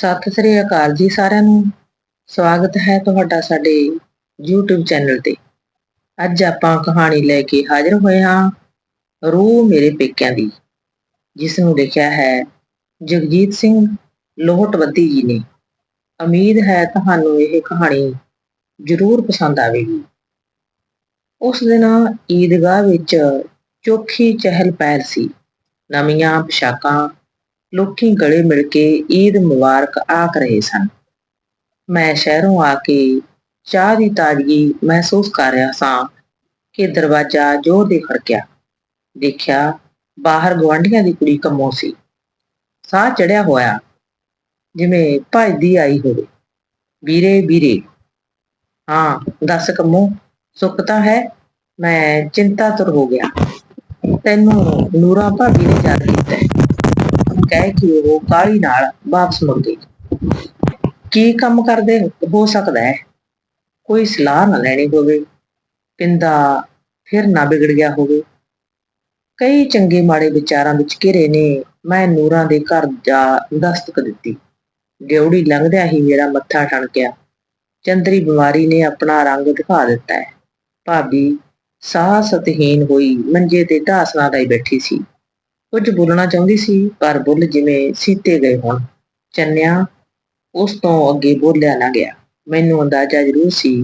ਸਤਿ ਸ੍ਰੀ ਅਕਾਲ ਜੀ ਸਾਰਿਆਂ ਨੂੰ। ਸਵਾਗਤ ਹੈ ਤੁਹਾਡਾ ਸਾਡੇ YouTube ਚੈਨਲ ਤੇ। ਅੱਜ ਆਪਾਂ ਕਹਾਣੀ ਲੈ ਕੇ ਹਾਜ਼ਰ ਹੋਏ ਹਾਂ ਰੂਹ ਮੇਰੇ ਪੇਕਿਆਂ ਦੀ, ਜਿਸ ਨੂੰ ਲਿਖਿਆ ਹੈ ਜਗਜੀਤ ਸਿੰਘ ਲੋਹਟਵੱਦੀ ਜੀ ਨੇ। ਉਮੀਦ ਹੈ ਤੁਹਾਨੂੰ ਇਹ ਕਹਾਣੀ ਜ਼ਰੂਰ ਪਸੰਦ ਆਵੇਗੀ। ਉਸ ਦਿਨ ਈਦਗਾਹ ਵਿੱਚ ਚੋਖੀ ਚਹਿਲ ਪਹਿਲ ਸੀ। ਨਵੀਆਂ ਪੋਸ਼ਾਕਾਂ ਲੋਕੀ ਗਲੇ ਮਿਲ ਕੇ ਈਦ ਮੁਬਾਰਕ ਆਖ ਰਹੇ ਸਨ। ਮੈਂ ਸ਼ਹਿਰੋਂ ਆ ਕੇ ਚਾਹ ਦੀ ਤਾਜ਼ਗੀ ਮਹਿਸੂਸ ਕਰ ਰਿਹਾ ਸਾਂ ਕਿ ਦਰਵਾਜ਼ਾ ਜ਼ੋਰ ਦੇ ਖੜਕਿਆ। ਦੇਖਿਆ ਬਾਹਰ ਗਵਾਂਢੀਆਂ ਦੀ ਕੁੜੀ ਕੰਮੋ ਸੀ। ਸਾਹ ਚੜਿਆ ਹੋਇਆ, ਜਿਵੇਂ ਭੱਜਦੀ ਆਈ ਹੋਵੇ। ਵੀਰੇ ਵੀਰੇ। ਹਾਂ, ਦੱਸ ਕੰਮੋ, ਸੁੱਖ ਤਾਂ ਹੈ? ਮੈਂ ਚਿੰਤਾ ਤੁਰ ਹੋ ਗਿਆ। ਤੈਨੂੰ ਨੂਰਾ ਭਾਬੀ ਨੇ ਯਾਦ ਕਹਿ ਕੇ ਉਹ ਕਾਲੀ ਨਾਲ ਵਾਪਸ ਮੁੜ ਗਈ। ਕੀ ਕੰਮ ਕਰਦੇ ਹੋ? ਸਕਦਾ ਹੈ। ਕੋਈ ਸਲਾਹ ਨਾ ਲੈਣੀ ਹੋਵੇ। ਪਿੰਦਾ ਫਿਰ ਨਾ ਵਿਗੜ ਗਿਆ ਹੋਵੇ। ਕਈ ਚੰਗੇ ਮਾੜੇ ਵਿਚਾਰਾਂ ਵਿੱਚ ਘਿਰੇ ਨੇ। ਮੈਂ ਨੂਰਾਂ ਦੇ ਘਰ ਜਾ ਦਸਤਕ ਦਿੱਤੀ। ਡਿਉੜੀ ਲੰਘਦਿਆਂ ਹੀ ਮੇਰਾ ਮੱਥਾ ਠਣਕਿਆ ਚੰਦਰੀ ਬਿਮਾਰੀ ਨੇ ਆਪਣਾ ਰੰਗ ਦਿਖਾ ਦਿੱਤਾ ਹੈ। ਭਾਬੀ ਸਾਹ ਸਤਹੀਨ ਹੋਈ ਮੰਜੇ ਤੇ ਢਾਸਣਾ ਲਈ ਬੈਠੀ ਸੀ। ਕੁਝ ਬੋਲਣਾ ਚਾਹੁੰਦੀ ਸੀ, ਪਰ ਬੁੱਲ ਜਿਵੇਂ ਸੀਤੇ ਗਏ ਹੋਣ। ਚੰਨਿਆ, ਉਸ ਤੋਂ ਅੱਗੇ ਬੋਲਿਆ ਨਾ ਗਿਆ। ਮੈਨੂੰ ਅੰਦਾਜ਼ਾ ਜ਼ਰੂਰ ਸੀ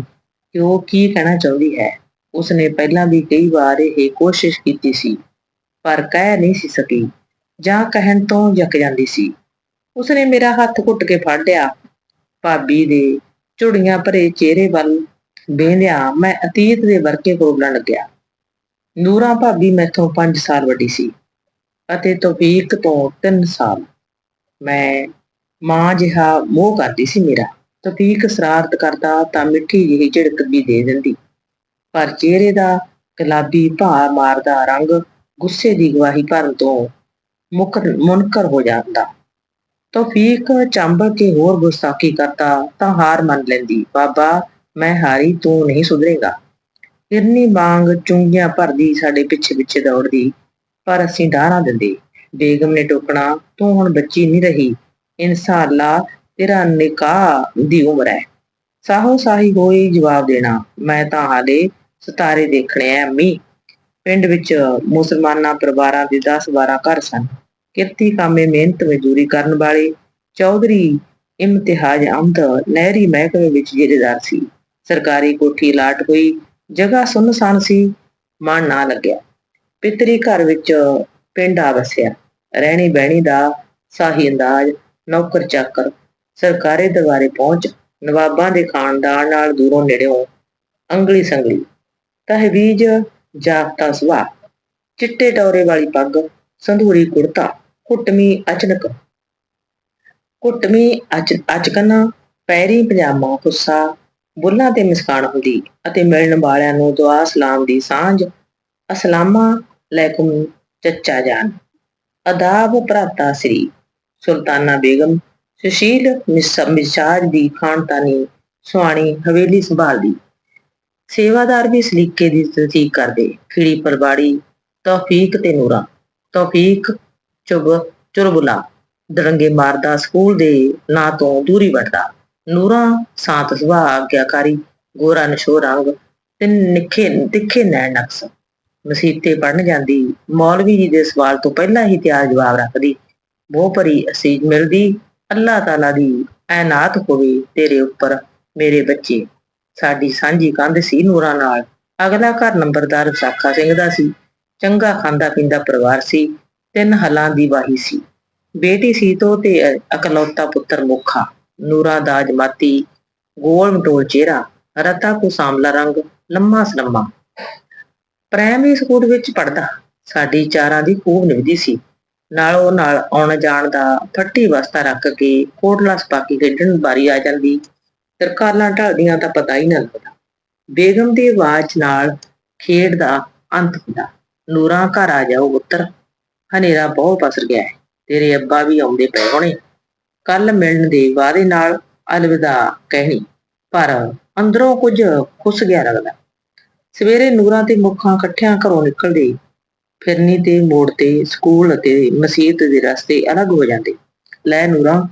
ਕਿ ਉਹ ਕੀ ਕਹਿਣਾ ਚਾਹੁੰਦੀ ਹੈ। ਉਸਨੇ ਪਹਿਲਾਂ ਵੀ ਕਈ ਵਾਰ ਇਹ ਕੋਸ਼ਿਸ਼ ਕੀਤੀ ਸੀ, ਪਰ ਕਹਿ ਨਹੀਂ ਸੀ ਸਕੀ, ਜਾਂ ਕਹਿਣ ਤੋਂ ਜੱਕ ਜਾਂਦੀ ਸੀ। ਉਸਨੇ ਮੇਰਾ ਹੱਥ ਘੁੱਟ ਕੇ ਫੜ ਲਿਆ। ਭਾਬੀ ਦੇ ਝੁੜੀਆਂ ਭਰੇ ਚਿਹਰੇ ਵੱਲ ਵੇਂਦਿਆਂ ਮੈਂ ਅਤੀਤ ਦੇ ਵਰਕੇ ਬੋਲਣ ਲੱਗਿਆ। ਨੂਰਾ ਭਾਬੀ ਮੈਥੋਂ 5 ਸਾਲ ਵੱਡੀ ਸੀ। ਅਤੇ ਤੌਫੀਕ ਤੋਂ 3 ਸਾਲ। ਮੈਂ ਮਾਂ ਜਿਹਾ ਮੋਹ ਕਰਦੀ ਸੀ ਮੇਰਾ। ਤੌਫੀਕ ਸ਼ਰਾਰਤ ਕਰਦਾ ਤਾਂ ਮਿੱਠੀ ਜਿਹੀ ਝਿੜਕ ਵੀ ਦੇ ਦਿੰਦੀ। ਪਰ ਚਿਹਰੇ ਦਾ ਗੁਲਾਬੀ ਭਾ ਮਾਰਦਾ ਰੰਗ ਗੁੱਸੇ ਦੀ ਗਵਾਹੀ ਭਰਨ ਤੋਂ ਮੁਕਰ, ਮੁਨਕਰ ਹੋ ਜਾਂਦਾ। ਤੌਫੀਕ ਚੰਬਲ ਕੇ ਹੋਰ ਗੁਸਤਾਖੀ ਕਰਦਾ ਤਾਂ ਹਾਰ ਮੰਨ ਲੈਂਦੀ, ਬਾਬਾ, ਮੈਂ ਹਾਰੀ ਤੂੰ ਨਹੀਂ ਸੁਧਰੇਗਾ। ਫਿਰਨੀ ਵਾਂਗ ਚੁੰਗੀਆਂ ਭਰਦੀ ਸਾਡੇ ਪਿੱਛੇ ਪਿੱਛੇ ਦੌੜਦੀ। ਪਰ ਅਸੀਂ ਡਾਣਾ ਦਿੰਦੇ। ਬੇਗਮ ਨੇ ਟੋਕਣਾ, ਤੂੰ ਹੁਣ ਬੱਚੀ ਨਹੀਂ ਰਹੀ। ਇਨਸ਼ਾਅੱਲਾ ਤੇਰਾ ਨਿਕਾਹ ਦੀ ਉਮਰ ਹੈ। ਸਾਹੋ ਸਾਹੀ ਹੋਈ ਜਵਾਬ ਦੇਣਾ। ਮੈਂ ਤਾਂ ਹਾਲੇ ਸਤਾਰੇ ਦੇਖਣੇ ਐ ਅੰਮੀ ਪਿੰਡ ਵਿੱਚ ਮੁਸਲਮਾਨਾਂ ਪਰਿਵਾਰਾਂ ਦੇ 10-12 ਘਰ ਸਨ। ਕਿਰਤੀ ਕਾਮੇ ਮਿਹਨਤ ਮਜ਼ਦੂਰੀ ਕਰਨ ਵਾਲੇ, ਚੌਧਰੀ ਇਮਤਿਹਾਜ ਅਮਦ ਨਹਿਰੀ ਮਹਿਕਮੇ ਵਿੱਚ ਜੇਲੇਦਾਰ ਸੀ। ਸਰਕਾਰੀ ਕੋਠੀ ਲਾਟ ਹੋਈ ਜਗ੍ਹਾ ਸੁੰਨਸਾਨ ਸੀ। ਮਨ ਨਾ ਲੱਗਿਆ। ਪਿਤਰੀ ਘਰ ਵਿੱਚ ਪਿੰਡ ਆ ਵਸਿਆ। ਰਹਿਣੀ ਬਹਿਣੀ ਦਾ ਸਾਹੀ ਅੰਦਾਜ਼, ਨੌਕਰ ਚਾਕਰ, ਸਰਕਾਰੀ ਦਰਬਾਰੇ ਪਹੁੰਚ, ਨਵਾਬਾਂ ਦੇ ਖਾਨਦਾਨ ਨਾਲ ਦੂਰੋਂ ਨੇੜਿਓਂ ਅੰਗਲੀ ਸੰਗਲੀ, ਤਹਵੀਜ, ਜਾਪਤਾ ਸੁਭਾ ਚਿੱਟੇ ਟੌਰੇ ਵਾਲੀ ਪੱਗ, ਸੰਧੂਰੀ ਕੁੜਤਾ ਘੁੱਟਵੀਂ ਅਚਨਕ ਘੁੱਟਵੀਂ ਅਚ, ਅਚਕਨ, ਪੈਰੀ ਪਜਾਮਾ ਹੁੱਸਾ ਬੁੱਲਾਂ ਤੇ ਮਿਸਕਾਨ ਹੁੰਦੀ ਅਤੇ ਮਿਲਣ ਵਾਲਿਆਂ ਨੂੰ ਦੁਆ ਸਲਾਮ ਦੀ ਸਾਂਝ, ਅਸਲਾਮਾ ਅਲੈਕੁਮ ਚੱਚਾ ਜਾਨ। ਅਦਾਬ ਭਰਾਤਾ ਸ੍ਰੀ ਸੁਲਤਾਨਾ ਬੇਗਮ, ਸੁਸ਼ੀਲ ਮਿਸਾਜ ਦੀ ਖਾਨਦਾਨੀ ਸੁਆਣੀ ਹਵੇਲੀ ਸੰਭਾਲਦੀ। ਸੇਵਾਦਾਰ ਵੀ ਸਲੀਕੇ ਦੀ ਤਸਦੀਕ ਕਰਦੇ। ਖਿੜੀ ਪਰਵਾੜੀ, ਤੌਫੀਕ ਤੇ ਨੂਰਾ। ਤੌਫੀਕ ਚੁਬ ਚੁਰਬੁਲਾ। ਦਰੰਗੇ ਮਾਰਦਾ ਸਕੂਲ ਦੇ ਨਾਂ ਤੋਂ ਦੂਰੀ ਵਟਦਾ। ਨੂਰਾ ਸਾਤ ਸੁਭਾਅ ਆਗਿਆਕਾਰੀ ਗੋਰਾ ਨਸ਼ੋ ਰੰਗ ਤੇ ਨਿੱਖੇ ਤਿੱਖੇ ਨੈਣ ਨਕਸ। ਮਸੀਤੇ ਪੜਨ ਜਾਂਦੀ। ਮੌਲਵੀ ਜੀ ਦੇ ਸਵਾਲ ਤੋਂ ਪਹਿਲਾਂ ਹੀ ਤਿਆਰ ਜਵਾਬ ਰੱਖਦੀ, ਮੋਹ ਭਰੀ ਅਸੀਜ ਮਿਲਦੀ, ਅੱਲਾਹ ਤਾਲਾ ਦੀ ਐਨਾਤ ਹੋਵੇ ਤੇਰੇ ਉੱਪਰ, ਮੇਰੇ ਬੱਚੇ। ਸਾਡੀ ਸਾਂਝੀ ਕੰਧ ਸੀ ਨੂਰਾਂ ਨਾਲ। ਅਗਲਾ ਘਰ ਨੰਬਰਦਾਰ ਵਿਸਾਖਾ ਸਿੰਘ ਦਾ ਸੀ। ਚੰਗਾ ਖਾਂਦਾ ਪੀਂਦਾ ਪਰਿਵਾਰ ਸੀ। ਤਿੰਨ ਹਲਾਂ ਦੀ ਵਾਹੀ ਸੀ। ਬੇਟੀ ਸੀਤੋ ਤੇ ਅਕਲੌਤਾ ਪੁੱਤਰ ਮੁਖਾ। ਨੂਰਾ ਦਾ ਜਮਾਤੀ ਗੋਲ ਮਟੋਲ ਚਿਹਰਾ, ਰਤਾ ਕੋ ਸਾਮਲਾ ਰੰਗ, ਲੰਮਾ ਸਲੰਮਾ। ਪ੍ਰਾਇਮਰੀ ਸਕੂਲ ਵਿੱਚ ਪੜਦਾ ਸਾਡੀ ਚਾਰਾਂ ਦੀ ਖੂਬ ਨਿਭਦੀ ਸੀ। ਨਾਲੋਂ ਨਾਲ ਆਉਣ ਜਾਣ ਦਾ ਫੱਟੀ ਵਸਤਾ ਰੱਖ ਕੇ ਕੋਟਲਾ ਸਪਾਕੀ ਖੇਡਣ ਬਾਰੀ ਆ ਜਾਂਦੀ। ਸਰਕਾਰਾਂ ਢਲਦੀਆਂ ਤਾਂ ਪਤਾ ਹੀ ਨਾ ਲੱਗਦਾ। ਬੇਗਮ ਦੀ ਆਵਾਜ਼ ਨਾਲ ਖੇਡ ਦਾ ਅੰਤ ਹੁੰਦਾ। ਨੂਰਾਂ ਘਰ ਆ ਜਾਓ ਪੁੱਤਰ। ਹਨੇਰਾ ਬਹੁਤ ਪਸਰ ਗਿਆ ਹੈ। ਤੇਰੇ ਅੱਬਾ ਵੀ ਆਉਂਦੇ ਪਏ ਹੋਣੇ। ਕੱਲ ਮਿਲਣ ਦੇ ਵਾਅਦੇ ਨਾਲ ਅਲਵਿਦਾ ਕਹਿਣੀ, ਪਰ ਅੰਦਰੋਂ ਕੁਝ ਖੁੱਸ ਗਿਆ ਲੱਗਦਾ। ਸਵੇਰੇ ਨੂਰਾਂ ਤੇ ਮੁੱਖਾਂ ਇਕੱਠਿਆਂ ਘਰੋਂ ਨਿਕਲਦੇ ਫਿਰਨੀ ਤੇ ਮੋੜ ਤੇ ਸਕੂਲ ਅਤੇ ਮਸਜਿਦ ਦੇ ਰਸਤੇ ਅਲੱਗ ਹੋ ਜਾਂਦੇ। ਲੈ ਨੂਰਾਂ,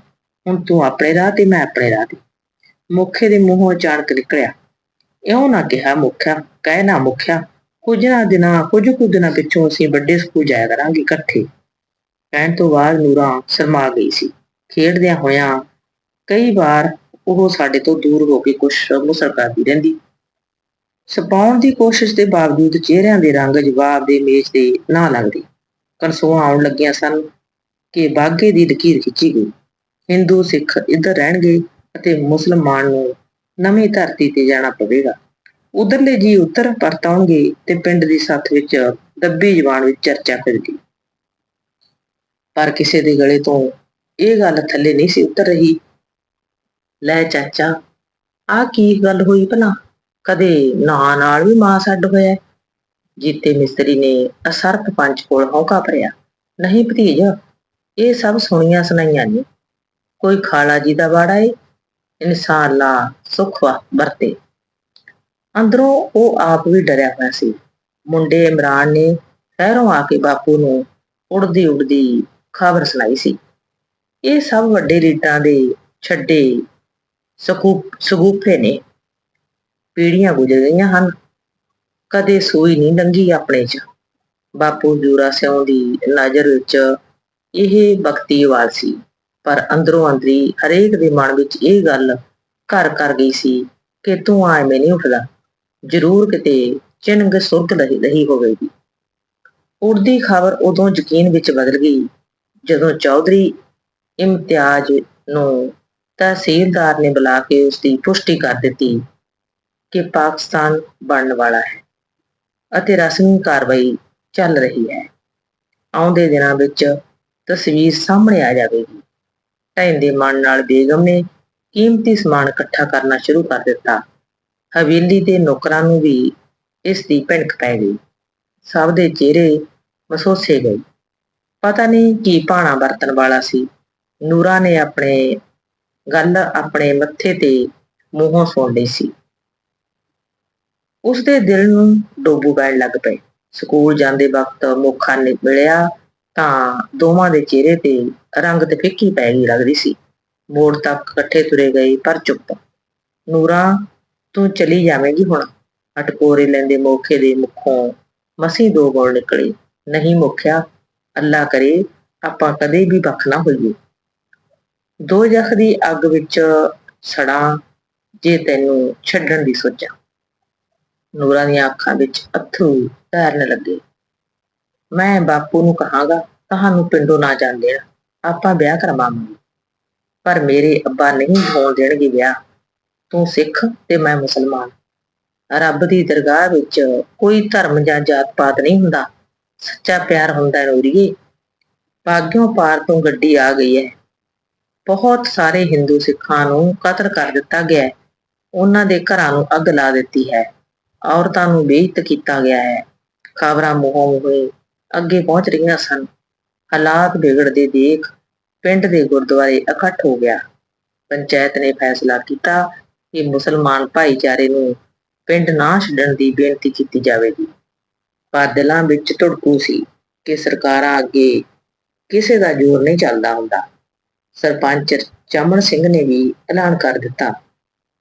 ਹੁਣ ਤੂੰ ਆਪਣੇ ਰਾਹ ਤੇ, ਮੈਂ ਆਪਣੇ ਰਾਹ ਤੇ। ਮੁਖੇ ਦੇ ਮੂੰਹੋਂ ਅਚਾਨਕ ਨਿਕਲਿਆ। ਇਉਂ ਨਾ ਕਿਹਾ ਮੁਖਿਆ ਕਹਿ ਨਾ ਮੁਖਿਆ ਕੁਝ ਨਾ ਦਿਨਾਂ, ਕੁਝ ਕੁ ਦਿਨਾਂ ਪਿੱਛੋਂ ਅਸੀਂ ਵੱਡੇ ਸਕੂਲ ਜਾਇਆ ਕਰਾਂਗੇ ਇਕੱਠੇ। ਕਹਿਣ ਤੋਂ ਬਾਅਦ ਨੂਰਾ ਸ਼ਰਮਾ ਗਈ ਸੀ। ਖੇਡਦਿਆਂ ਹੋਇਆਂ ਕਈ ਵਾਰ ਉਹ ਸਾਡੇ ਤੋਂ ਦੂਰ ਹੋ ਕੇ ਕੁਛ ਮੁਸਰ ਕਰਦੀ ਰਹਿੰਦੀ। ਛਪਾਉਣ ਦੀ ਕੋਸ਼ਿਸ਼ ਦੇ ਬਾਵਜੂਦ ਚਿਹਰਿਆਂ ਦੇ ਰੰਗ ਜਵਾਬ ਦੇ ਮੇਜ਼ ਤੇ ਨਾ ਲੱਗਦੇ। ਕਨਸੂਆਂ ਆਉਣ ਲੱਗੀਆਂ ਸਨ ਕਿ ਬਾਗੇ ਦੀ ਲਕੀਰ ਖਿੱਚੀ ਗਈ। ਹਿੰਦੂ, ਸਿੱਖ ਇੱਧਰ ਰਹਿਣਗੇ ਅਤੇ ਮੁਸਲਮਾਨ ਨੂੰ ਨਵੀਂ ਧਰਤੀ ਤੇ ਜਾਣਾ ਪਵੇਗਾ। ਉਧਰਲੇ ਜੀ ਉੱਤਰ ਪਰਤਾਉਣਗੇ ਤੇ ਪਿੰਡ ਦੀ ਸੱਥ ਵਿੱਚ ਦੱਬੀ ਜ਼ਬਾਨ ਵਿੱਚ ਚਰਚਾ ਫਿਰ ਗਈ ਪਰ ਕਿਸੇ ਦੇ ਗਲੇ ਤੋਂ ਇਹ ਗੱਲ ਥੱਲੇ ਨਹੀਂ ਸੀ ਉਤਰ ਰਹੀ। ਲੈ ਚਾਚਾ ਆ ਕੀ ਗੱਲ ਹੋਈ ਭਲਾ? ਕਦੇ ਨਾਂ ਨਾਲ ਵੀ ਮਾਂ ਛੱਡ ਹੋਇਆ ਜੀਤੇ ਮਿਸਤਰੀ ਨੇ ਅਸਰਪ ਪੰਚ ਕੋਲ ਹੌਕਾ ਭਰਿਆ। ਨਹੀਂ ਭਤੀਜ, ਇਹ ਸਭ ਸੁਣੀਆਂ ਸੁਣਾਈਆਂ ਨੇ। ਕੋਈ ਖਾਲਾ ਜੀ ਦਾ ਬਾੜਾ ਏ ਇਨਸ਼ਾਅੱਲਾ ਸੁਖ ਵਾ ਵਰਤੇ। ਅੰਦਰੋਂ ਉਹ ਆਪ ਵੀ ਡਰਿਆ ਹੋਇਆ ਸੀ। ਮੁੰਡੇ ਇਮਰਾਨ ਨੇ ਸ਼ਹਿਰੋਂ ਆ ਕੇ ਬਾਪੂ ਨੂੰ ਉੜਦੀ ਉੜਦੀ ਖਬਰ ਸੁਣਾਈ ਸੀ। ਇਹ ਸਭ ਵੱਡੇ ਰੀਡਾਂ ਦੇ ਛੱਡੇ ਸਕੂਪ ਸਗੂਫੇ ਨੇ। ਪੀੜੀਆਂ ਗੁਜ਼ਰ ਗਈਆਂ ਹਨ। ਕਦੇ ਸੂਈ ਨਹੀਂ ਲੰਗੀ ਆਪਣੇ 'ਚ। ਬਾਪੂ ਜੂਰਾ ਸਿਉਂ ਦੀ ਨਜ਼ਰ ਵਿੱਚ ਇਹ ਬਖਤੀਵਾਲ ਸੀ। ਪਰ ਅੰਦਰੋਂ ਅੰਦਰੀ ਹਰੇਕ ਦੇ ਮਨ ਵਿੱਚ ਇਹ ਗੱਲ ਘਰ ਕਰ ਗਈ ਸੀ ਕਿ ਤੂੰ ਐਵੇਂ ਨਹੀਂ ਉੱਠਦਾ। ਜ਼ਰੂਰ ਕਿਤੇ ਚਿੰਗ ਸੁਰਗ ਰਹੀ ਰਹੀ ਹੋਵੇਗੀ। ਉੜਦੀ ਖਬਰ ਉਦੋਂ ਯਕੀਨ ਵਿੱਚ ਬਦਲ ਗਈ ਜਦੋਂ ਚੌਧਰੀ ਇਮਤਿਆਜ਼ ਨੂੰ ਤਹਿਸੀਲਦਾਰ ਨੇ ਬੁਲਾ ਕੇ ਉਸ ਦੀ ਪੁਸ਼ਟੀ ਕਰ ਦਿੱਤੀ। ਕਿ ਪਾਕਿਸਤਾਨ ਬਣਨ ਵਾਲਾ ਹੈ ਅਤੇ ਰਸਮੀ ਕਾਰਵਾਈ ਚੱਲ ਰਹੀ ਹੈ। ਆਉਂਦੇ ਦਿਨਾਂ ਵਿੱਚ ਤਸਵੀਰ ਸਾਹਮਣੇ ਆ ਜਾਵੇਗੀ। ਢਹਿੰਦੇ ਮਨ ਨਾਲ ਬੇਗਮ ਨੇ ਕੀਮਤੀ ਸਮਾਨ ਇਕੱਠਾ ਕਰਨਾ ਸ਼ੁਰੂ ਕਰ ਦਿੱਤਾ। ਹਵੇਲੀ ਦੇ ਨੌਕਰਾਂ ਨੂੰ ਵੀ ਇਸ ਦੀ ਭਿਣਕ ਪੈ ਗਈ। ਸਭ ਦੇ ਚਿਹਰੇ ਮਸੋਸੇ ਗਏ। ਪਤਾ ਨਹੀਂ ਕੀ ਭਾਣਾ ਵਰਤਣ ਵਾਲਾ ਸੀ। ਨੂਰਾ ਨੇ ਆਪਣੇ ਗੱਲ ਆਪਣੇ ਮੱਥੇ ਤੇ ਮੂੰਹੋਂ ਸੁਣ ਲਈ ਸੀ। ਉਸ ਦੇ ਦਿਲ ਨੂੰ ਡੋਬੂ ਪੈਣ ਲੱਗ ਪਏ। ਸਕੂਲ ਜਾਂਦੇ ਵਕਤ ਮੁੱਖਾਂ ਨੇ ਮਿਲਿਆ ਤਾਂ ਦੋਵਾਂ ਦੇ ਚਿਹਰੇ ਤੇ ਰੰਗ ਤੇ ਫਿੱਕੀ ਪੈ ਗਈ ਲੱਗਦੀ ਸੀ। ਮੋੜ ਤੱਕ ਇਕੱਠੇ ਤੁਰੇ ਗਏ ਪਰ ਚੁੱਪ। ਨੂਰਾ, ਤੂੰ ਚਲੀ ਜਾਵੇਂਗੀ ਹੁਣ। ਅਟਕੋਰੇ ਲੈਂਦੇ ਮੋਖੇ ਦੇ ਮੁਖੋਂ ਮਸੀ ਦੋ ਗੋਲ ਨਿਕਲੇ। ਨਹੀਂ ਮੁਖਿਆ, ਅੱਲਾ ਕਰੇ, ਆਪਾਂ ਕਦੇ ਵੀ ਵੱਖ ਨਾ ਹੋਈਏ। ਦੋ ਜਖ ਦੀ ਅੱਗ ਵਿੱਚ ਸੜਾ ਜੇ ਤੈਨੂੰ ਛੱਡਣ ਦੀ ਸੋਚਾਂ। ਨੂਰਾਂ ਦੀਆਂ ਅੱਖਾਂ ਵਿੱਚ ਅਥਰੂ ਤੈਰਨ ਲੱਗੇ। ਮੈਂ ਬਾਪੂ ਨੂੰ ਕਹਾਂਗਾ, ਤੁਹਾਨੂੰ ਪਿੰਡੋਂ ਨਾ ਜਾਣ ਦੇਣ ਆਪਾਂ ਵਿਆਹ ਕਰਵਾਵਾਂਗੇ। ਪਰ ਮੇਰੇ ਅੱਬਾ ਨਹੀਂ ਹੋਣ ਦੇਣਗੇ ਵਿਆਹ। ਤੂੰ ਸਿੱਖ ਤੇ ਮੈਂ ਮੁਸਲਮਾਨ। ਰੱਬ ਦੀ ਦਰਗਾਹ ਵਿੱਚ ਕੋਈ ਧਰਮ ਜਾਂ ਜਾਤ ਪਾਤ ਨਹੀਂ ਹੁੰਦਾ। ਸੱਚਾ ਪਿਆਰ ਹੁੰਦਾ ਨੂਰੀਏ। ਭਾਗਿਓ ਪਾਰ ਤੋਂ ਗੱਡੀ ਆ ਗਈ ਹੈ। ਬਹੁਤ ਸਾਰੇ ਹਿੰਦੂ ਸਿੱਖਾਂ ਨੂੰ ਕਤਲ ਕਰ ਦਿੱਤਾ ਗਿਆ ਹੈ। ਉਹਨਾਂ ਦੇ ਘਰਾਂ ਨੂੰ ਅੱਗ ਲਾ ਦਿੱਤੀ ਹੈ। ਔਰਤਾਂ ਨੂੰ ਬੇਇੱਜ਼ਤ ਕੀਤਾ ਗਿਆ ਹੈ। ਖਬਰਾਂ ਮੂੰਹੋਂ ਹੋਏ ਅੱਗੇ ਪਹੁੰਚ ਰਹੀਆਂ ਸਨ। ਹਾਲਾਤ ਵਿਗੜਦੇ ਦੇਖ ਪਿੰਡ ਦੇ ਗੁਰਦੁਆਰੇ ਇਕੱਠ ਹੋ ਗਿਆ। ਪੰਚਾਇਤ ਨੇ ਫੈਸਲਾ ਕੀਤਾ ਕਿ ਮੁਸਲਮਾਨ ਭਾਈਚਾਰੇ ਨੂੰ ਪਿੰਡ ਨਾ ਛੱਡਣ ਦੀ ਬੇਨਤੀ ਕੀਤੀ ਜਾਵੇਗੀ। ਪਰ ਦਿਲਾਂ ਵਿੱਚ ਧੜਕੂ ਸੀ ਕਿ ਸਰਕਾਰਾਂ ਅੱਗੇ ਕਿਸੇ ਦਾ ਜ਼ੋਰ ਨਹੀਂ ਚੱਲਦਾ ਹੁੰਦਾ। ਸਰਪੰਚ ਚਮਨ ਸਿੰਘ ਨੇ ਵੀ ਐਲਾਨ ਕਰ ਦਿੱਤਾ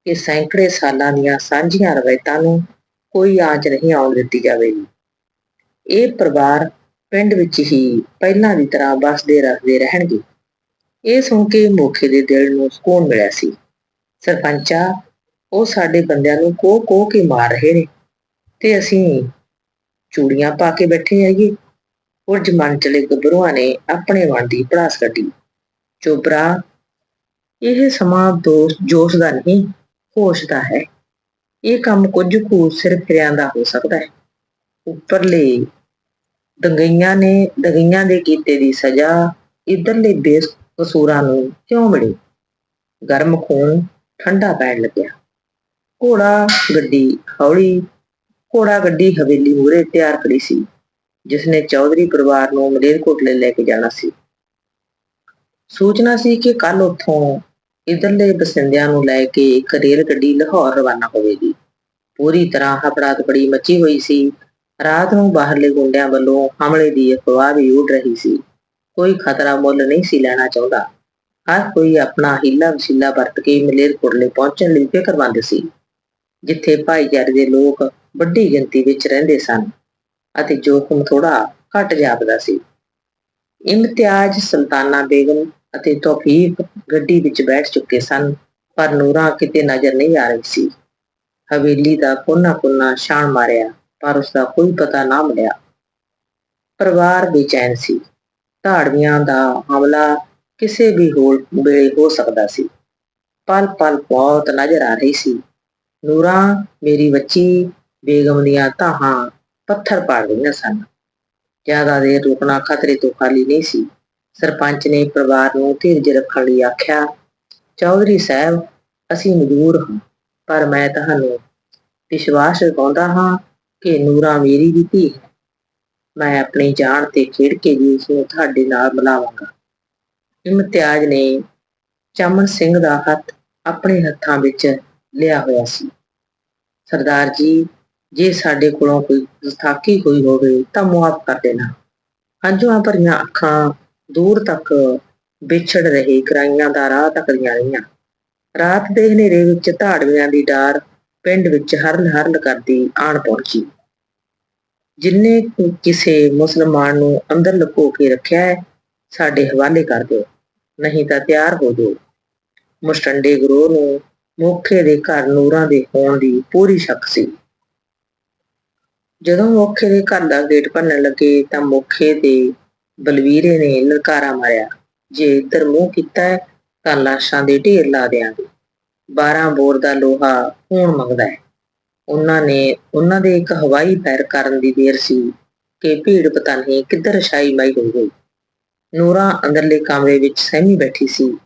ਕਿ ਸੈਂਕੜੇ ਸਾਲਾਂ ਦੀਆਂ ਸਾਂਝੀਆਂ ਰਵਾਇਤਾਂ ਨੂੰ ਕੋਈ ਆਂਚ ਨਹੀਂ ਆਉਣ ਦਿੱਤੀ ਜਾਵੇਗੀ ਇਹ ਪਰਿਵਾਰ ਪਿੰਡ ਵਿੱਚ ਹੀ ਪਹਿਲਾਂ ਦੀ ਤਰ੍ਹਾਂ ਬਸਦੇ ਰਹਿੰਦੇ ਰਹਿਣਗੇ। ਇਹ ਸੁਣ ਕੇ ਮੋਖੇ ਦੇ ਦਿਲ ਨੂੰ ਸਕੂਨ ਮਿਲਿਆ ਸੀ। ਸਰਪੰਚਾ, ਉਹ ਸਾਡੇ ਬੰਦਿਆਂ ਨੂੰ ਕੋ ਕੋ ਕੇ ਮਾਰ ਰਹੇ ਨੇ। ਤੇ ਅਸੀਂ ਚੂੜੀਆਂ ਪਾ ਕੇ ਬੈਠੇ ਆਈਏ। ਕੁਝ ਮਨ ਚਲੇ ਗੱਭਰੂਆਂ ਨੇ ਆਪਣੇ ਵਣ ਦੀ ਪੜਾਸ ਕੱਢੀ। ਚੋਬਰਾ ਇਹ ਸਮਾਂ ਦੋਸਤ ਜੋਸ਼ ਦਾ ਨਹੀਂ, ਹੋਸ਼ ਦਾ ਹੈ। ਇਹ ਕੰਮ ਕੁਝ ਕੁ ਸਿਰ ਫਿਰਿਆਂ ਦਾ ਹੋ ਸਕਦਾ ਹੈ। ਉੱਪਰਲੇ ਦੰਗਈਆਂ ਨੇ, ਦੰਗਈਆਂ ਦੇ ਕੀਤੇ ਦੀ ਸਜ਼ਾ ਇਧਰਲੇ ਬੇਕਸੂਰਾਂ ਨੂੰ ਕਿਉਂ ਮਿਲੀ? ਗਰਮ ਖੂਨ ਠੰਡਾ ਪੈਣ ਲੱਗਿਆ। ਘੋੜਾ ਗੱਡੀ ਹੌਲੀ, ਘੋੜਾ ਗੱਡੀ ਹਵੇਲੀ ਮੂਰੇ ਤਿਆਰ ਖੜੀ ਸੀ ਜਿਸ ਨੇ ਚੌਧਰੀ ਪਰਿਵਾਰ ਨੂੰ ਮਲੇਰਕੋਟਲੇ ਲੈ ਕੇ ਜਾਣਾ ਸੀ। ਸੂਚਨਾ ਸੀ ਕਿ ਕੱਲ ਉੱਥੋਂ ਇਧਰਲੇ ਬਸਿੰਦਿਆਂ ਨੂੰ ਲੈ ਕੇ ਇੱਕ ਰੇਲ ਗੱਡੀ ਲਾਹੌਰ ਰਵਾਨਾ ਹੋਵੇਗੀ। ਪੂਰੀ ਤਰ੍ਹਾਂ ਹਫੜਾ ਦਫੜੀ ਮਚੀ ਹੋਈ ਸੀ। ਰਾਤ ਨੂੰ ਬਾਹਰਲੇ ਗੁੰਡਿਆਂ ਵੱਲੋਂ ਹਮਲੇ ਦੀ ਅਫਵਾਹ ਵੀ ਉੱਡ ਰਹੀ ਸੀ। ਕੋਈ ਖਤਰਾ ਮੁੱਲ ਨਹੀਂ ਸੀ ਲੈਣਾ ਚਾਹੁੰਦਾ। ਹਰ ਕੋਈ ਆਪਣਾ ਹੀਲਾ ਵਸੀਲਾ ਵਰਤ ਕੇ ਮਲੇਰਕੋਟਲੇ ਪਹੁੰਚਣ ਲਈ ਫਿਕਰਮੰਦ ਸੀ। ਜਿੱਥੇ ਭਾਈਚਾਰੇ ਦੇ ਲੋਕ ਵੱਡੀ ਗਿਣਤੀ ਵਿੱਚ ਰਹਿੰਦੇ ਸਨ ਅਤੇ ਜੋਖਮ ਥੋੜਾ ਘਟ ਜਾਪਦਾ ਸੀ। ਇਮਤਿਆਜ਼ ਸੁਲਤਾਨਾ ਬੇਗਮ ਅਤੇ ਤੌਫੀਕ ਗੱਡੀ ਵਿੱਚ ਬੈਠ ਚੁੱਕੇ ਸਨ, ਪਰ ਨੂਰਾ ਕਿਤੇ ਨਜ਼ਰ ਨਹੀਂ ਆ ਰਹੀ ਸੀ। ਹਵੇਲੀ ਦਾ ਕੋਨਾ-ਕੋਨਾ ਛਾਣ ਮਾਰਿਆ, ਪਰ ਉਸ ਦਾ ਕੋਈ ਪਤਾ ਨਾ ਮਿਲਿਆ। ਪਰਿਵਾਰ ਬੇਚੈਨ ਸੀ। ਧਾੜਵੀਆਂ ਦਾ ਹਮਲਾ ਕਿਸੇ ਵੀ ਹੋਰ ਵੇਲੇ ਹੋ ਸਕਦਾ ਸੀ। ਪਲ ਪਲ ਬਹੁਤ ਨਜ਼ਰ ਆ ਰਹੀ ਸੀ। ਨੂਰਾ, ਮੇਰੀ ਬੱਚੀ, ਬੇਗਮ ਦੀਆਂ ਧਾਹਾਂ ਪੱਥਰ ਪਾੜ ਰਹੀਆਂ ਸਨ। ਜ਼ਿਆਦਾ ਦੇਰ ਰੁਕਣਾ ਖਤਰੇ ਤੋਂ ਖਾਲੀ ਨਹੀਂ ਸੀ। ਸਰਪੰਚ ਨੇ ਪਰਿਵਾਰ ਨੂੰ ਧੀਰਜ ਰੱਖਣ ਲਈ ਆਖਿਆ, ਚੌਧਰੀ ਸਾਹਿਬ, ਅਸੀਂ ਮਜ਼ਦੂਰ ਹਾਂ, ਪਰ ਮੈਂ ਤੁਹਾਨੂੰ ਵਿਸ਼ਵਾਸ ਦਿਵਾਉਂਦਾ ਹਾਂ ਕਿ ਨੂਰਾ ਮੇਰੀ ਵੀ ਧੀ ਹੈ। ਮੈਂ ਆਪਣੀ ਜਾਨ ਤੇ ਖੇਡ ਕੇ ਵੀ ਉਸ ਨੂੰ ਤੁਹਾਡੇ ਨਾਲ ਮਿਲਾਵਾਂਗਾ। ਇਮਤਿਆਜ਼ ਨੇ ਚਮਨ ਸਿੰਘ ਦਾ ਹੱਥ ਆਪਣੇ ਹੱਥਾਂ ਵਿੱਚ ਲਿਆ ਹੋਇਆ ਸੀ। ਸਰਦਾਰ ਜੀ, ਜੇ ਸਾਡੇ ਕੋਲੋਂ ਕੋਈ ਗੁਸਤਾਖੀ ਹੋਈ ਹੋਵੇ ਤਾਂ ਮੁਆਫ ਕਰ ਦੇਣਾ। ਹੰਝੂਆਂ ਭਰੀਆਂ ਅੱਖਾਂ ਦੂਰ ਤੱਕ ਵਿਛੜ ਰਹੇ, ਕਰਾਈਆਂ ਦਾ ਰਾਹ ਤੱਕਦੀਆਂ ਰਹੀਆਂ। ਰਾਤ ਦੇ ਹਨੇਰੇ ਵਿੱਚ ਧਾੜਵਿਆਂ ਦੀ ਡਾਰ ਪਿੰਡ ਵਿੱਚ ਹਰਨ ਹਰਨ ਕਰਦੀ ਆਣ ਪਹੁੰਚੀ। ਜਿੰਨੇ ਕਿਸੇ ਮੁਸਲਮਾਨ ਨੂੰ ਅੰਦਰ ਲੁਕੋ ਕੇ ਰੱਖਿਆ ਹੈ, ਸਾਡੇ ਹਵਾਲੇ ਕਰ ਦਿਓ, ਨਹੀਂ ਤਾਂ ਤਿਆਰ ਹੋ ਜਾਓ। ਮੁਸਟੰਡੇ ਗਰੋਹ ਨੂੰ ਮੋਖੇ ਦੇ ਘਰ ਨੂਰਾਂ ਦੇ ਹੋਣ ਦੀ ਪੂਰੀ ਸ਼ੱਕ ਸੀ। ਜਦੋਂ ਮੋਖੇ ਦੇ ਘਰ ਦਾ ਗੇਟ ਭੰਨਣ ਲੱਗੇ ਤਾਂ ਮੋਖੇ ਦੇ ਬਲਵੀਰੇ ਨੇ ਲਲਕਾਰਾ ਮਾਰਿਆ। ਜੇ ਇੱਧਰ ਮੂੰਹ ਕੀਤਾ ਹੈ, ਤਾਂ ਲਾਸ਼ਾਂ ਦੇ ਢੇਰ ਲਾ ਦਿਆਂਗੇ। 12 ਬੋਰ ਦਾ ਲੋਹਾ ਖੂਨ ਮੰਗਦਾ ਹੈ? ਉਹਨਾਂ ਨੇ, ਉਹਨਾਂ ਦੇ ਇੱਕ ਹਵਾਈ ਪੈਰ ਕਰਨ ਦੀ ਦੇਰ ਸੀ ਕਿ ਭੀੜ ਪਤਾ ਨਹੀਂ ਕਿੱਧਰ ਛਾਈ ਮਾਈ ਹੋ ਗਈ ਨੂਰਾ ਅੰਦਰਲੇ ਕਮਰੇ ਵਿੱਚ ਸਹਿਮੀ ਬੈਠੀ ਸੀ।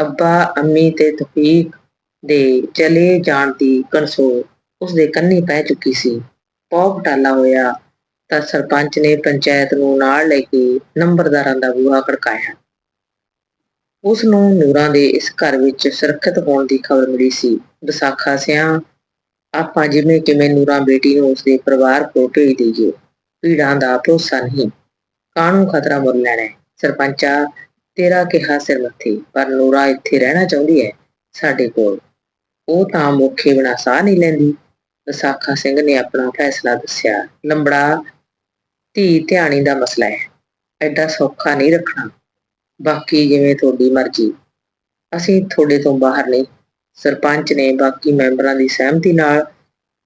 ਅੱਬਾ, ਅੰਮੀ ਤੇ ਤਫੀਕ ਦੇ ਚਲੇ ਜਾਣ ਦੀ ਕਨਸੋ ਉਸ ਦੇ ਕੰਨੀ ਪੈ ਚੁੱਕੀ ਸੀ। ਪੌਪ ਟਾਲਾ ਹੋਇਆ ਤਾਂ ਸਰਪੰਚ ਨੇ ਪੰਚਾਇਤ ਨੂੰ ਨਾਲ ਲੈ ਕੇ ਨੰਬਰਦਾਰਾਂ ਦਾ ਬੂਹਾ ਖੜਕਾਇਆ। ਉਸ ਨੂੰ ਨੂਰਾਂ ਦੇ ਇਸ ਘਰ ਵਿੱਚ ਸੁਰੱਖਿਅਤ ਹੋਣ ਦੀ ਖਬਰ ਮਿਲੀ ਸੀ। ਵਿਸਾਖਾ ਸਿਆਂ, ਆਪਾਂ ਜਿਵੇਂ ਕਿਵੇਂ ਨੂਰਾਂ ਬੇਟੀ ਨੂੰ ਉਸਦੇ ਪਰਿਵਾਰ ਕੋਲ ਭੇਜ ਦਈਏ ਪੀੜਾਂ ਦਾ ਭਰੋਸਾ ਨਹੀਂ। ਕਾਹਨੂੰ ਖਤਰਾ ਮੁੱਲ ਲੈਣਾ ਹੈ? ਸਰਪੰਚਾ, ਤੇਰਾ ਕਿਹਾ ਸਿਰ ਮੱਥੇ, ਪਰ ਨੂਰਾ ਇੱਥੇ ਰਹਿਣਾ ਚਾਹੁੰਦੀ ਹੈ ਸਾਡੇ ਕੋਲ। ਉਹ ਤਾਂ ਮੁਖੇ ਬਿਨਾ ਸਾਹ ਨਹੀਂ ਲੈਂਦੀ। ਵਿਸਾਖਾ ਸਿੰਘ ਨੇ ਆਪਣਾ ਫੈਸਲਾ ਦੱਸਿਆ। ਲੰਬੜਾ ਧੀ ਧਿਆਣੀ ਦਾ ਮਸਲਾ ਹੈ। ਐਡਾ ਸੌਖਾ ਨਹੀਂ ਰੱਖਣਾ। ਬਾਕੀ ਜਿਵੇਂ ਤੁਹਾਡੀ ਮਰਜ਼ੀ। ਅਸੀਂ ਤੁਹਾਡੇ ਤੋਂ ਬਾਹਰ ਨਹੀਂ। ਸਰਪੰਚ ਨੇ ਬਾਕੀ ਮੈਂਬਰਾਂ ਦੀ ਸਹਿਮਤੀ ਨਾਲ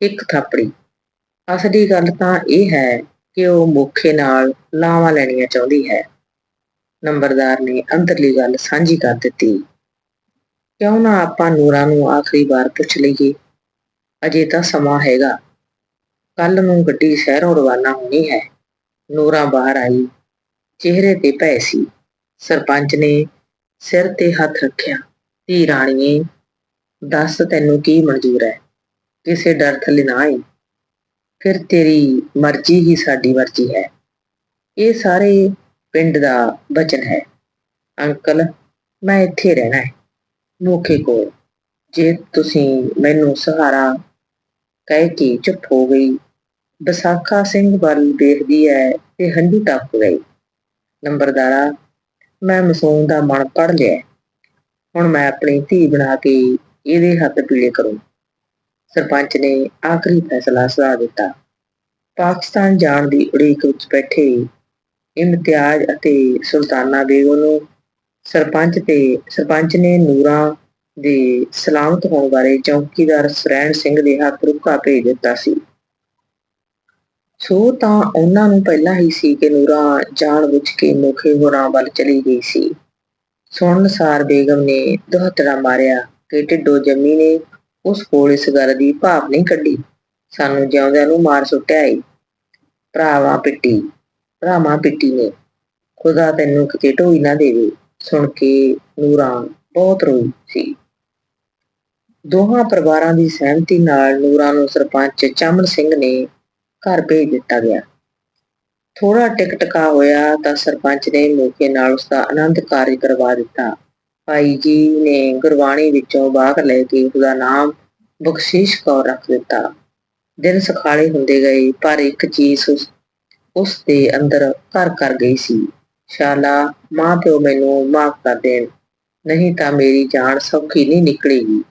ਇੱਕ ਥਾਪੜੀ। ਅਸਲੀ ਗੱਲ ਤਾਂ ਇਹ ਹੈ ਕਿ ਉਹ ਮੁਖੇ ਨਾਲ ਲਾਵਾਂ ਲੈਣੀਆਂ ਚਾਹੁੰਦੀ ਹੈ। ਨੰਬਰਦਾਰ ਨੇ ਅੰਦਰਲੀ ਗੱਲ ਸਾਂਝੀ ਕਰ ਦਿੱਤੀ। ਕਿਉਂ ਨਾ ਆਪਾਂ ਨੂਰਾਂ ਨੂੰ ਆਖਰੀ ਵਾਰ ਪੁੱਛ ਲਈਏ। ਅਜੇ ਤਾਂ ਸਮਾਂ ਹੈਗਾ। ਕੱਲ ਨੂੰ ਗੱਡੀ ਸ਼ਹਿਰੋਂ ਰਵਾਨਾ ਹੋਣੀ ਹੈ। ਨੂਰਾਂ ਬਾਹਰ ਆਈ। ਚਿਹਰੇ ਤੇ ਭੈ ਸੀ। ਸਰਪੰਚ ਨੇ ਸਿਰ ਤੇ ਹੱਥ ਰੱਖਿਆ। ਧੀ ਰਾਣੀਏ, ਦੱਸ ਤੈਨੂੰ ਕੀ ਮਨਜ਼ੂਰ ਹੈ? ਕਿਸੇ ਡਰ ਥੱਲੇ ਨਾ ਆਈ। ਫਿਰ ਤੇਰੀ ਮਰਜ਼ੀ ਹੀ ਸਾਡੀ ਮਰਜ਼ੀ ਹੈ। ਇਹ ਸਾਰੇ ਪਿੰਡ ਦਾ ਬਚਨ ਹੈ। ਅੰਕਲ, ਮੈਂ ਇੱਥੇ ਰਹਿਣਾ ਹੈ। ਮੋਖੇ ਕੋਲ। ਜੇ ਤੁਸੀਂ ਮੈਨੂੰ ਸਹਾਰਾ ਕਹਿ ਕੇ ਚੁੱਪ ਹੋ ਗਈ ਵਿਸਾਖਾ ਸਿੰਘ ਵੱਲ ਦੇਖਦੀ ਹੈ ਤੇ ਹੰਝੂ ਟੱਪ ਗਈ। ਨੰਬਰਦਾਰਾ, ਮੈਂ ਮਸੂਮ ਦਾ ਮਨ ਪੜ ਲਿਆ। ਹੁਣ ਮੈਂ ਆਪਣੀ ਧੀ ਬਣਾ ਕੇ ਇਹਦੇ ਹੱਥ ਪੀਲੇ ਕਰੂੰ। ਸਰਪੰਚ ਨੇ ਆਖਰੀ ਫੈਸਲਾ ਸੁਣਾ ਦਿੱਤਾ। ਪਾਕਿਸਤਾਨ ਜਾਣ ਦੀ ਉਡੀਕ ਵਿੱਚ ਬੈਠੇ ਇਮਤਿਆਜ਼ ਅਤੇ ਸੁਲਤਾਨਾ ਬੇਗਮ ਨੂੰ ਸਰਪੰਚ ਤੇ ਸਰਪੰਚ ਨੇ ਨੂਰਾਂ ਦੇ ਸਲਾਮਤ ਹੋਣ ਬਾਰੇ ਚੌਕੀਦਾਰ ਸਰੈਣ ਸਿੰਘ ਦੇ ਹੱਥ ਰੁਕਾ ਭੇਜ ਦਿੱਤਾ ਸੀ। ਸੋ ਤਾਂ ਉਹਨਾਂ ਨੂੰ ਪਹਿਲਾਂ ਹੀ ਸੀ ਕਿ ਨੂਰਾ ਜਾਣ ਬੁੱਝ ਕੇ ਮੁਖੇ ਹੋਰਾਂ ਵੱਲ ਚਲੀ ਗਈ ਸੀ। ਸੁਣਨ ਸਾਰ ਬੇਗਮ ਨੇ ਦੁਹਤਰਾ ਮਾਰਿਆ ਕਿ ਢਿੱਡੋ ਜੰਮੀ ਨੇ ਉਸ ਕੋਲ ਇਸ ਗੱਲ ਦੀ ਭਾਵ ਨਹੀਂ ਕੱਢੀ। ਸਾਨੂੰ ਜਿਉਂਦਿਆਂ ਨੂੰ ਮਾਰ ਸੁੱਟਿਆ ਏ। ਭਰਾਵਾ ਪਿੱਟੀ, ਭਰਾਵਾਂ ਪਿੱਟੀ ਨੇ। ਖੁਦਾ ਤੈਨੂੰ ਕਿਤੇ ਢੋਈ ਨਾ ਦੇਵੇ। ਸੁਣ ਕੇ ਨੂਰਾਂ ਬਹੁਤ ਰੋਈ ਸੀ। ਦੋਹਾਂ ਪਰਿਵਾਰਾਂ ਦੀ ਸਹਿਮਤੀ ਨਾਲ ਨੂਰਾਂ ਨੂੰ ਸਰਪੰਚ ਚਮਨ ਸਿੰਘ ਨੇ ਘਰ ਭੇਜ ਦਿੱਤਾ ਗਿਆ। ਥੋੜਾ ਟਿਕ ਟਿਕਟਕਾ ਹੋਇਆ ਤਾਂ ਸਰਪੰਚ ਨੇ ਮੌਕੇ ਨਾਲ ਉਸ ਦਾ ਆਨੰਦ ਕਾਰਜ ਕਰਵਾ ਦਿੱਤਾ। ਭਾਈ ਜੀ ਨੇ ਗੁਰਬਾਣੀ ਵਿੱਚੋਂ ਬਾਗ ਲੈ ਕੇ ਉਹਦਾ ਨਾਮ ਬਖਸ਼ੀਸ਼ ਕੌਰ ਰੱਖ ਦਿੱਤਾ। ਦਿਨ ਸਖਾਲੇ ਹੁੰਦੇ ਗਏ, ਪਰ ਇੱਕ ਚੀਜ਼ ਉਸ ਉਸ ਦੇ ਅੰਦਰ ਘਰ ਕਰ ਗਈ ਸੀ। ਸ਼ਾਲਾ, ਮਾਂ ਪਿਓ ਮੈਨੂੰ ਮਾਫ ਕਰ ਦੇਣ, ਨਹੀਂ ਤਾਂ ਮੇਰੀ ਜਾਨ ਸੌਖੀ ਨਹੀਂ ਨਿਕਲੇਗੀ।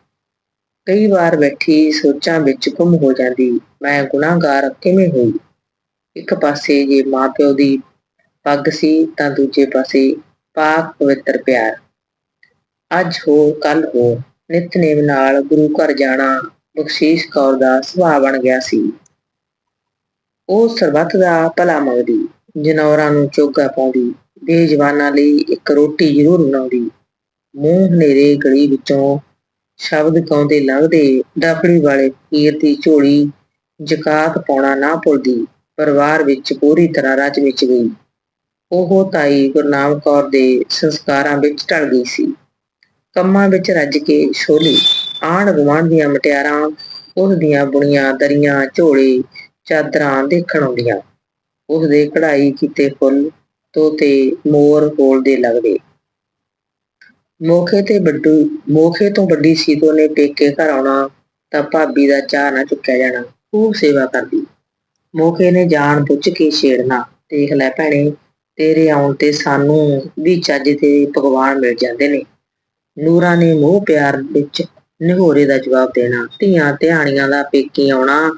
ਕਈ ਵਾਰ ਬੈਠੀ ਸੋਚਾਂ ਵਿੱਚ ਗੁੰਮ ਹੋ ਜਾਂਦੀ। ਮੈਂ ਗੁਨਾਹਗਾਰ ਕਿਵੇਂ ਹੋਈ ਇੱਕ ਪਾਸੇ ਜੇ ਮਾਪਿਓ ਦੀ ਪੱਗ ਸੀ, ਤਾਂ ਦੂਜੇ ਪਾਸੇ ਪਾਕ ਪਵਿੱਤਰ ਪਿਆਰ। ਅੱਜ ਹੋ, ਕੱਲ ਹੋ, ਨਿਤਨੇਮ ਨਾਲ ਗੁਰੂ ਘਰ ਜਾਣਾ ਬਖਸ਼ੀਸ਼ ਕੌਰ ਦਾ ਸੁਭਾਅ ਬਣ ਗਿਆ ਸੀ। ਉਹ ਸਰਬੱਤ ਦਾ ਭਲਾ ਮੰਗਦੀ, ਜਨੌਰਾਂ ਨੂੰ ਚੋਗਾ ਪਾਉਂਦੀ, ਬੇਜਵਾਨਾਂ ਲਈ ਇੱਕ ਰੋਟੀ ਜ਼ਰੂਰ ਬਣਾਉਂਦੀ। ਮੂੰਹ ਹਨੇਰੇ ਗਲੀ ਵਿੱਚੋਂ ਸ਼ਬਦ ਗਾਉਂਦੇ ਲੰਘਦੇ ਡਾਕੜੀ ਵਾਲੇ ਫਕੀਰ ਦੀ ਝੋਲੀ ਜ਼ਕਾਤ ਪਾਉਣਾ ਨਾ ਭੁੱਲਦੀ, ਪਰਿਵਾਰ ਵਿੱਚ ਪੂਰੀ ਤਰ੍ਹਾਂ ਰਚ ਵਿੱਚ ਗਈ। ਉਹ ਤਾਈ ਗੁਰਨਾਮ ਕੌਰ ਦੇ ਸੰਸਕਾਰਾਂ ਵਿੱਚ ਢਲ ਗਈ ਸੀ। ਕੰਮਾਂ ਵਿੱਚ ਰੱਜ ਕੇ ਛੋਲੀ ਆਣ ਗੁਆਂਢ ਦੀਆਂ ਮਟਿਆਰਾਂ ਉਸ ਦੀਆਂ ਬੁਣੀਆਂ, ਦਰੀਆਂ, ਝੋਲੇ, ਚਾਦਰਾਂ ਦੇਖਣ ਆਉਂਦੀਆਂ। ਉਸ ਦੇ ਕਢਾਈ ਕੀਤੇ ਫੁੱਲ ਤੋਤੇ ਮੋਰ ਬੋਲਦੇ ਲੱਗਦੇ ਮੋਖੇ ਤੇ ਵੱਡੂ ਮੋਖੇ ਤੋਂ ਵੱਡੀ ਸੀਤੋ ਨੇ ਪੇਕੇ ਘਰ ਆਉਣਾ ਤਾਂ ਭਾਬੀ ਦਾ ਚਾਹ ਨਾ ਚੁੱਕਿਆ ਜਾਣਾ, ਖੂਬ ਸੇਵਾ ਕਰਦੀ। ਮੋਖੇ ਨੇ ਜਾਣ ਬੁੱਝ ਕੇ ਛੇੜਨਾ, ਦੇਖ ਲੈ ਭੈਣੇ, ਤੇਰੇ ਆਉਣ ਤੇ ਸਾਨੂੰ ਵੀ ਚੱਜ ਤੇ ਭਗਵਾਨ ਮਿਲ ਜਾਂਦੇ ਨੇ। ਨੂਰਾ ਨੇ ਮੋਹ ਪਿਆਰ ਵਿੱਚ ਨਿਹੋਰੇ ਦਾ ਜਵਾਬ ਦੇਣਾ, ਧੀਆਂ ਧਿਆਣੀਆਂ ਦਾ ਪੇਕੀ ਆਉਣਾ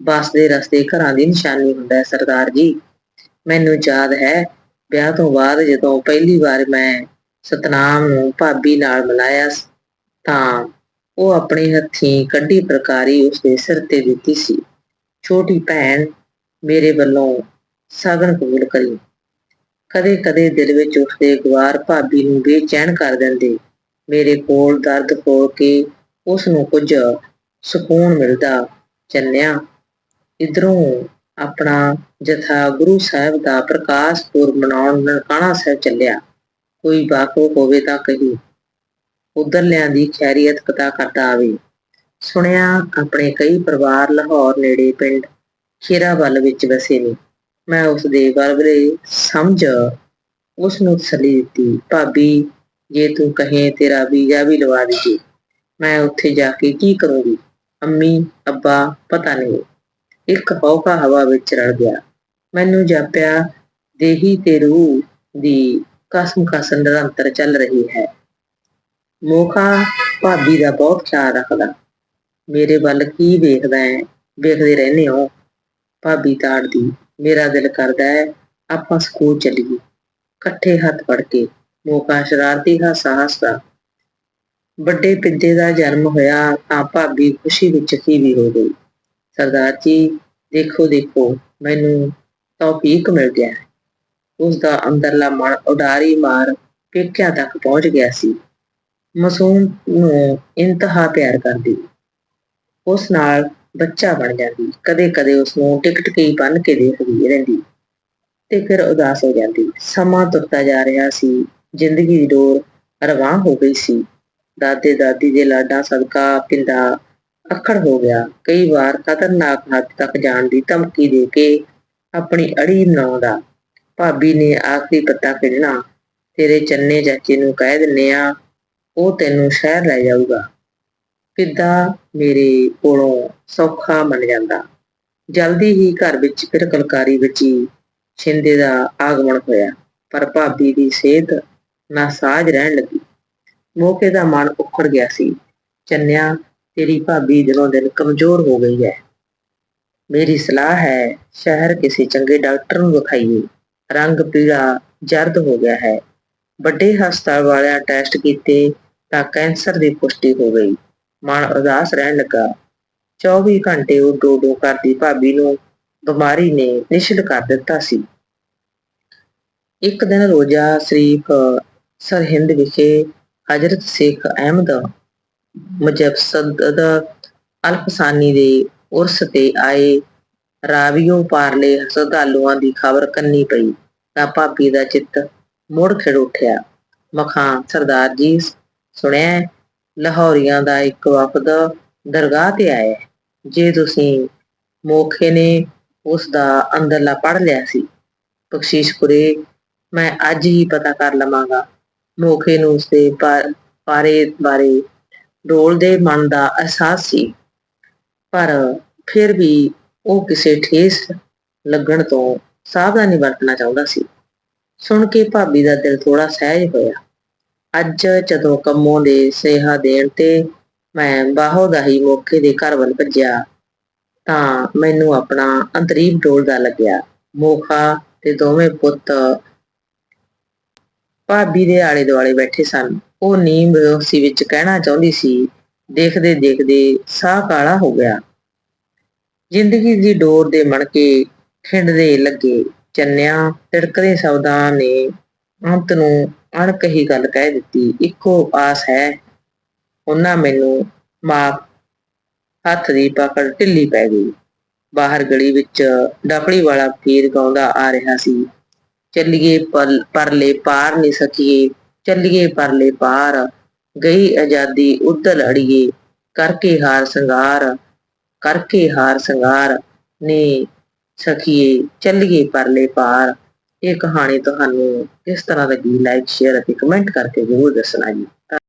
ਬਸ ਦੇ ਰਸਤੇ ਘਰਾਂ ਦੀ ਨਿਸ਼ਾਨੀ ਹੁੰਦਾ ਹੈ, ਸਰਦਾਰ ਜੀ। ਮੈਨੂੰ ਯਾਦ ਹੈ, ਵਿਆਹ ਤੋਂ ਬਾਅਦ ਜਦੋਂ ਪਹਿਲੀ ਵਾਰ ਮੈਂ ਸਤਨਾਮ ਨੂੰ ਭਾਬੀ ਨਾਲ ਮਿਲਾਇਆ ਤਾਂ ਉਹ ਆਪਣੇ ਹੱਥੀਂ ਕੱਢੀ ਪ੍ਰਕਾਰੀ ਉਸਦੇ ਸਿਰ ਤੇ ਦਿੱਤੀ ਸੀ। ਛੋਟੀ ਭੈਣ ਮੇਰੇ ਵੱਲੋਂ ਸਗਨ ਕਬੂਲ ਕਰੀ। ਕਦੇ-ਕਦੇ ਦਿਲ ਵਿੱਚ ਉਸਦੇ ਗਵਾਰ ਭਾਬੀ ਨੂੰ ਬੇਚੈਨ ਕਰ ਦਿੰਦੇ। ਮੇਰੇ ਕੋਲ ਦਰਦ ਖੋਲ ਕੇ ਉਸ ਨੂੰ ਕੁਝ ਸਕੂਨ ਮਿਲਦਾ ਚੰਨਿਆ ਇਧਰੋਂ ਆਪਣਾ ਜਥਾ ਗੁਰੂ ਸਾਹਿਬ ਦਾ ਪ੍ਰਕਾਸ਼ ਪੁਰਬ ਮਨਾਉਣ ਨਨਕਾਣਾ ਸਾਹਿਬ ਚੱਲਿਆ। ਕੋਈ ਵਾਕਫ ਹੋਵੇ ਤਾਂ ਕਹੀ। ਉਧਰ ਲਿਆਂਦੀ ਖੈਰੀਅਤ ਪਤਾ ਕਰਦਾ ਆਵੇ। ਸੁਣਿਆ ਆਪਣੇ ਕਈ ਪਰਿਵਾਰ ਲਾਹੌਰ ਨੇੜੇ ਪਿੰਡ ਖੀਰਾਵਲ ਵਿੱਚ ਵਸੇ ਨੇ। ਮੈਂ ਉਸ ਦੇ ਵਰਗਲੇ ਸਮਝ ਉਸ ਨੂੰ ਤਸੱਲੀ ਦਿੱਤੀ, ਭਾਬੀ, ਜੇ ਤੂੰ ਕਹੇ ਤੇਰਾ ਵੀਜ਼ਾ ਵੀ ਲਵਾ ਦੇਗੀ ਮੈਂ ਉੱਥੇ ਜਾ ਕੇ ਕੀ ਕਰੂੰਗੀ? ਅੰਮੀ, ਅੱਬਾ, ਪਤਾ ਨਹੀਂ। ਇੱਕ ਹੌਕਾ ਹਵਾ ਵਿੱਚ ਰੜ ਗਿਆ। ਮੈਨੂੰ ਜਾਪਿਆ ਦੇਹੀ ਤੇ ਰੂਹ ਦੀ ਕਸਮ ਕਸਮ ਨਿਰੰਤਰ ਚੱਲ ਰਹੀ ਹੈ। ਮੋਖਾ ਭਾਬੀ ਦਾ ਬਹੁਤ ਖਿਆਲ ਰੱਖਦਾ। ਮੇਰੇ ਵੱਲ ਕੀ ਵੇਖਦਾ ਹੈ? ਵੇਖਦੇ ਰਹਿੰਦੇ ਹੋ। ਭਾਬੀ ਤਾੜਦੀ, ਮੇਰਾ ਦਿਲ ਕਰਦਾ ਹੈ ਆਪਾਂ ਸਕੂਲ ਚੱਲੀਏ। ਇਕੱਠੇ ਹੱਥ ਫੜ ਕੇ ਮੋਕਾ ਸ਼ਰਾਰਤੀ ਹਾਸਾ ਹੱਸਦਾ। ਵੱਡੇ ਪਿੱਦੇ ਦਾ ਜਨਮ ਹੋਇਆ ਤਾਂ ਭਾਬੀ ਖੁਸ਼ੀ ਵਿੱਚ ਖੀਵੀ ਹੋ ਗਈ। ਸਰਦਾਰ ਜੀ ਦੇਖੋ ਦੇਖੋ ਮੈਨੂੰ ਤੌਫੀਕ ਮਿਲ ਗਿਆ ਉਸ ਦਾ ਅੰਦਰਲਾ ਮਨ ਉਡਾਰੀ ਮਾਰ ਪੇਕਿਆਂ ਤੱਕ ਪਹੁੰਚ ਗਿਆ ਸੀ। ਮਸੂਮ ਨੂੰ ਇੰਤਹਾ ਪਿਆਰ ਕਰਦੀ। ਉਸ ਨਾਲ ਬੱਚਾ ਬਣ ਜਾਂਦੀ। ਕਦੇ-ਕਦੇ ਉਸ ਨੂੰ ਟਿਕਟ ਕਈ ਬੰਨ ਕੇ ਦੇਖਦੀ ਰਹਿੰਦੀ ਤੇ ਫਿਰ ਉਦਾਸ ਹੋ ਜਾਂਦੀ। ਸਮਾਂ ਤੁਰਦਾ ਜਾ ਰਿਹਾ ਸੀ। ਜ਼ਿੰਦਗੀ ਦੀ ਡੋਰ ਰਵਾਂ ਹੋ ਗਈ ਸੀ। ਦਾਦੇ ਦਾਦੀ ਦੇ ਲਾਡਾਂ ਸਦਕਾ ਪਿੰਡਾ ਅੱਖੜ ਹੋ ਗਿਆ। ਕਈ ਵਾਰ ਖਤਰਨਾਕ ਹੱਦ ਤੱਕ ਜਾਣ ਦੀ ਧਮਕੀ ਦੇ ਕੇ ਆਪਣੀ ਅੜੀ ਬਣਾਉਂਦਾ ਭਾਬੀ ਨੇ ਆਖਰੀ ਪੱਤਾ ਖੇਡਣਾ ਤੇਰੇ ਚੰਨੇ ਚਾਚੇ ਨੂੰ ਕਹਿ ਦਿੰਨੇ ਆ, ਉਹ ਤੈਨੂੰ ਸ਼ਹਿਰ ਲੈ ਜਾਊਗਾ। ਕਿੱਦਾ ਮੇਰੇ ਕੋਲੋਂ ਸੌਖਾ ਮੰਨ ਜਾਂਦਾ। ਜਲਦੀ ਹੀ ਘਰ ਵਿੱਚ ਫਿਰ ਕਲਕਾਰੀ ਵਿੱਚ ਛਿੰਦੇ ਦਾ ਆਗਮਨ ਹੋਇਆ, ਪਰ ਭਾਬੀ ਦੀ ਸਿਹਤ ਨਾਸਾਜ ਰਹਿਣ ਲੱਗੀ। ਮੋਕੇ ਦਾ ਮਨ ਉਖੜ ਗਿਆ ਸੀ। ਚੰਨਿਆ, ਤੇਰੀ ਭਾਬੀ ਦਿਨੋਂ ਦਿਨ ਕਮਜ਼ੋਰ ਹੋ ਗਈ ਹੈ। ਮੇਰੀ ਸਲਾਹ ਹੈ, ਸ਼ਹਿਰ ਕਿਸੇ ਚੰਗੇ ਡਾਕਟਰ ਨੂੰ ਵਿਖਾਈਏ। ਰੰਗ ਪੀਲਾ ਜਰਦ ਹੋ ਗਿਆ ਹੈ। ਵੱਡੇ ਹਸਪਤਾਲ ਵਾਲਿਆਂ ਟੈਸਟ ਕੀਤੇ ਤਾਂ ਕੈਂਸਰ ਦੀ ਪੁਸ਼ਟੀ ਹੋ ਗਈ। ਮਨ ਉਦਾਸ ਰਹਿਣ ਲੱਗਾ। 24 ਘੰਟੇ ਉਹ ਡੋਡੋ ਕਰਦੀ ਭਾਬੀ ਨੂੰ ਬਿਮਾਰੀ ਨੇ ਨਿਸ਼ਚਿਤ ਕਰ ਦਿੱਤਾ ਸੀ। ਇੱਕ ਦਿਨ ਰੋਜ਼ਾ ਸ਼ਰੀਫ ਸਰਹਿੰਦ ਵਿਖੇ ਹਜ਼ਰਤ ਸ਼ੇਖ ਅਹਿਮਦ ਮੁਜੱਸਦ ਅਲਫਸਾਨੀ ਦੇ ਉਰਸ ਤੇ ਆਏ। ਰਾਵੀਓ ਪਾਰਲੇ ਸ਼ਰਧਾਲੂਆਂ ਦੀ ਖਬਰ ਕੰਨੀ ਪਈ। ਤਾਂ ਭਾਬੀ ਦਾ ਚਿੱਤ ਮੁੜ ਖਿੜ ਉੱਠਿਆ। ਮਖਾਂ ਸਰਦਾਰ ਜੀ ਸੁਣਿਆ ਲਾਹੌਰੀਆਂ ਦਾ ਇੱਕ ਵਫਦ ਦਰਗਾਹ ਤੇ ਆਇਆ ਜੇ ਤੁਸੀਂ ਮੋਖੇ ਨੇ ਉਸ ਦਾ ਅੰਦਰਲਾ ਪੜ ਲਿਆ ਸੀ ਬਖਸ਼ੀਸ਼ਪੁਰੇ ਮੈਂ ਅੱਜ ਹੀ ਪਤਾ ਕਰ ਲਵਾਂਗਾ। ਮੋਖੇ ਨੂੰ ਉਸਦੇ ਬਾਰੇ ਬਾਰੇ ਡੋਲਦੇ ਮਨ ਦਾ ਅਹਿਸਾਸ ਸੀ। ਪਰ ਫਿਰ ਵੀ ਉਹ ਕਿਸੇ ਠੇਸ ਲੱਗਣ ਤੋਂ ਸਾਵਧਾਨੀ ਵਰਤਣਾ ਚਾਹੁੰਦਾ ਸੀ। ਸੁਣ ਕੇ ਭਾਬੀ ਦਾ ਦਿਲ ਥੋੜਾ ਸਹਿਜ ਹੋਇਆ। ਅੱਜ ਜਦੋਂ ਕੰਮੋਂ ਦੇ ਸੇਹਾ ਦੇਣ ਤੇ ਮੈਂ ਬਾਹੋ ਦਾ ਹੀ ਮੌਕੇ ਦੇ ਘਰ ਵੱਲ ਭੱਜਿਆ, ਤਾਂ ਮੈਨੂੰ ਆਪਣਾ ਅੰਤਰੀਬ ਡੋਲਦਾ ਲੱਗਿਆ। ਮੋਖਾ ਤੇ ਦੋਵੇਂ ਪੁੱਤ ਭਾਬੀ ਦੇ ਆਲੇ ਦੁਆਲੇ ਬੈਠੇ ਸਨ। ਉਹ ਨੀਮ ਬੇਹੋਸ਼ੀ ਵਿੱਚ ਕਹਿਣਾ ਚਾਹੁੰਦੀ ਸੀ ਦੇਖਦੇ ਦੇਖਦੇ ਸਾਹ ਕਾਲਾ ਹੋ ਗਿਆ। ਜ਼ਿੰਦਗੀ ਦੀ ਡੋਰ ਦੇ ਮਣਕੇ ਖਿੰਡਦੇ ਲੱਗੇ ਚੰਨਿਆ ਤਿੜਕਦੇ ਸ਼ਬਦਾਂ ਨੇ ਅੰਤ ਨੂੰ ਅਣਕਹੀ ਗੱਲ ਕਹਿ ਦਿੱਤੀ, ਇੱਕੋ ਆਸ ਹੈ। ਉਹਨਾਂ ਮੈਨੂੰ ਮਾਂ ਹੱਥ ਦੀ ਪਕੜ ਢਿੱਲੀ ਪੈ ਗਈ। ਬਾਹਰ ਗਲੀ ਵਿੱਚ ਡਫਲੀ ਵਾਲਾ ਗੀਤ ਗਾਉਂਦਾ ਆ ਰਿਹਾ ਸੀ। ਚੱਲੀਏ ਪਰਲੇ ਪਾਰ ਨਹੀਂ ਸਕੀਏ, ਚੱਲੀਏ ਪਰਲੇ ਪਾਰ। ਗਈ ਆਜ਼ਾਦੀ ਉਦਲ ਅੜੀਏ, ਕਰਕੇ ਹਾਰ ਸੰਗਾਰ, ਕਰਕੇ ਹਾਰ ਸੰਗਾਰ ਨੇ ਸਖੀਏ ਚੱਲੀਏ ਪਰਲੇ ਪਾਰ। ਇਹ ਕਹਾਣੀ ਤੁਹਾਨੂੰ ਕਿਸ ਤਰ੍ਹਾਂ ਲੱਗੀ? ਲਾਈਕ ਸ਼ੇਅਰ ਅਤੇ ਕਮੈਂਟ ਕਰਕੇ ਜ਼ਰੂਰ ਦੱਸਣਾ ਜੀ।